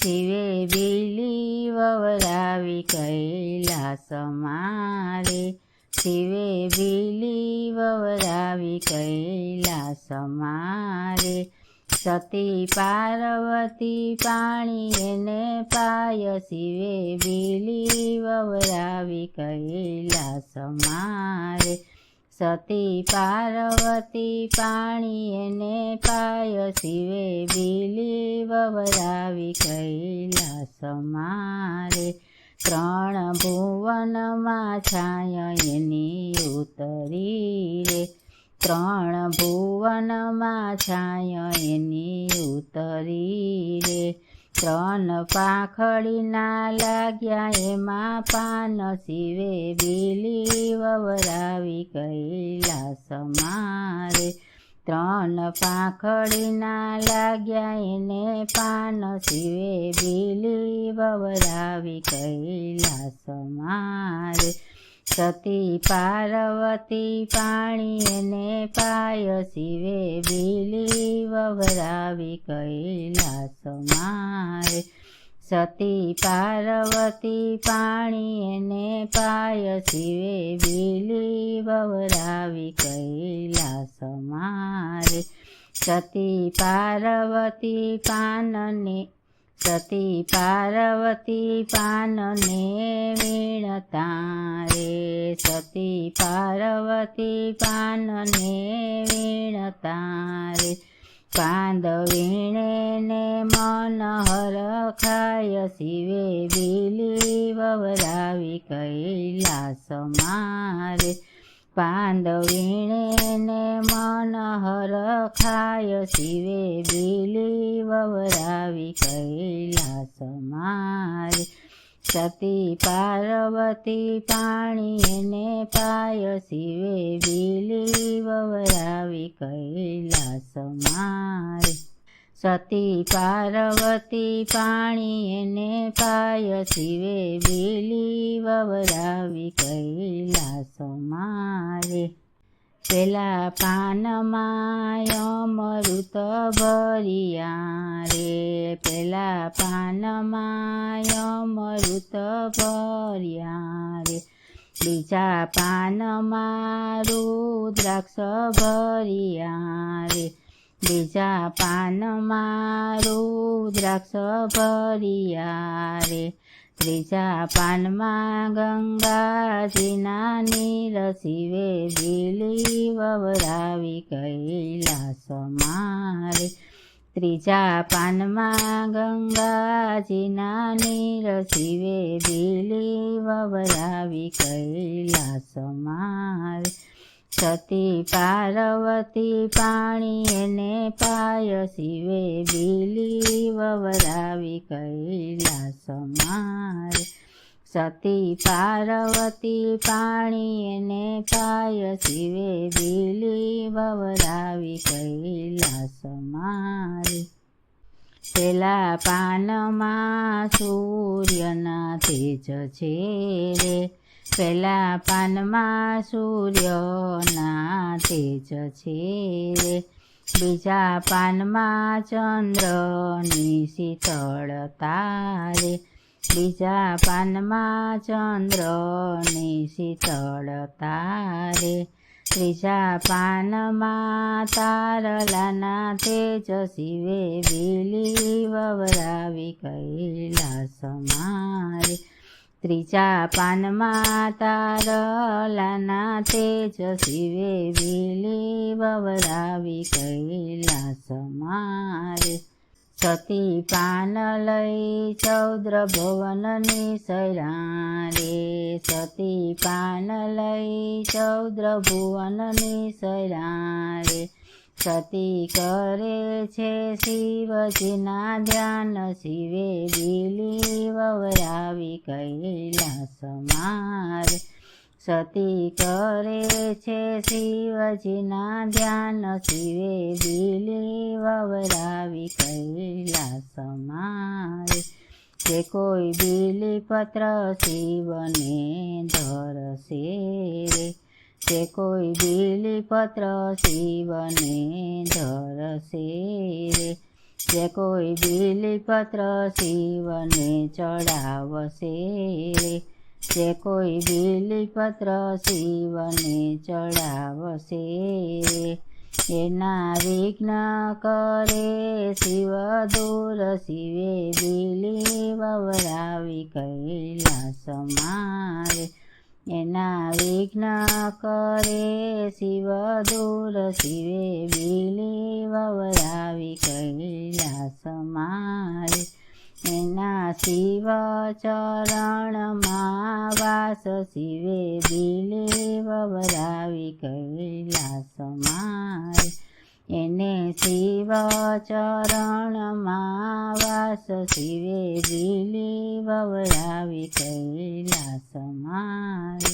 શિવે બીલી વવરાવી કૈલાસ મારે. શિવે બીલી વવરાવી કૈલાસ મારે. સતી પાર્વતી પાણી એને પાય. શિવે બીલી વવરાવી કૈલાસ મારે. સતી પાર્વતી પાણી એને પાય શિવે બીલી વવરાવી કૈલાસ મારે. ત્રણ ભુવનમાં છાય એની ઉતરી રે. ત્રણ ભુવનમાં છાય એની ઉતરી રે. ત્રણ પાંખડીના લાગ્યા એમાં પાન શિવે બીલી વવરાવી કૈલાસ મારે. ત્રણ પાંખડીના લાગ્યા એને પાન શિવે બીલી વવરાવી કૈલાસ મારે. સતી પાર્વતી પાણી એને પાય શિવે બીલી વવરાવી કૈલાસ મારે. સતી પાર્વતી પાણી એને પાય શિવે બીલી વવરાવી કૈલાસ મારે. સતી પાર્વતી પાનને સતી પાર્વતી પાનને વીણતા રે. સતી પાર્વતી પાનને વીણતા રે. પાંદ વીણે ને મન હરખાય શિવે બીલી વવરાવી કૈલાસ મારે. પાંદ વીણે ને મન હરખાય શિવે બીલી વવરાવી કૈલાસ મારી સતી પાર્વતી પાણી એને પાય શિવે બીલી વવરાવી કૈલાસ મારે સતી પાર્વતી પાણી એને પાય શિવે બીલી વવરાવી કૈલાસ મારે. પેલા પાનમાં અમૃત ભરિયા રે પેલા પાનમાં અમૃત ભરિયા રે બીજા પાનમાં રુદ્રાક્ષ ભરિયા રે બીજા પાનમાં રુદ્રાક્ષ ભરિયા રે ત્રીજા પાનમાં ગંગાજીના નીર શિવે બીલી વવરાવી કૈલાસ મારે. ત્રીજા પાનમાં ગંગાજીના નીર શિવે બીલી વવરાવી કૈલાસ મારે. સતી પાર્વતી પાણી એને પાય શિવે બીલી વવરાવી કૈલાસ મારે. સતી પાર્વતી પાણી એને પાય શિવે બીલી વવરાવી કૈલાસ મારે. પેલા પાનમાં સૂર્યના તેજ છે રે પેલા પાનમાં સૂર્યના તેજ છે. રે બીજા પાનમાં ચંદ્રની શીતળતા રે બીજા પાનમાં ચંદ્રની શીતળતા રે ત્રીજા પાનમાં તારલાના તેજ શિવે, બીલી વવરાવી કૈલાસ મારે. ત્રીજા પાનમાં તારલાના તેજ શિવે વિલી વવરાવી કૈલાસ મારે સતી પાન લઈ ચૌદ્ર ભુવનની સૈરા રે, સતી પાન લઈ ચૌદ્ર ભુવનની સૈરા રે. સતી કરે છે શિવજીના ધ્યાન. શિવે દિલી વવરાવી કૈલાસ મારે. સતી કરે છે શિવજીના ધ્યાન. શિવે દિલી વવરાવી કૈલાસ મારે. જે કોઈ બીલી પત્ર શિવને ધરશે. રે જે કોઈ બીલીપત્ર શિવને ધરશે રે. જે કોઈ બિલીપત્ર શિવને ચડાવશે રે. જે કોઈ બિલીપત્ર શિવને ચડાવશે રે. એના વિઘ્ન કરે શિવ દૂર, શિવે બિલી વવરાવી કૈલાસ મારે. એના વિઘ્ન કરે શિવ દૂર, શિવે બિલી વવરાવી કૈલાસ મારે. એના શિવ ચરણમાં વાસ, શિવે બિલી વવરાવી કૈલાસ મારે. શિવ ચરણમાં વાસ શિવે લીલી વવરાવી કૈલાસ મારે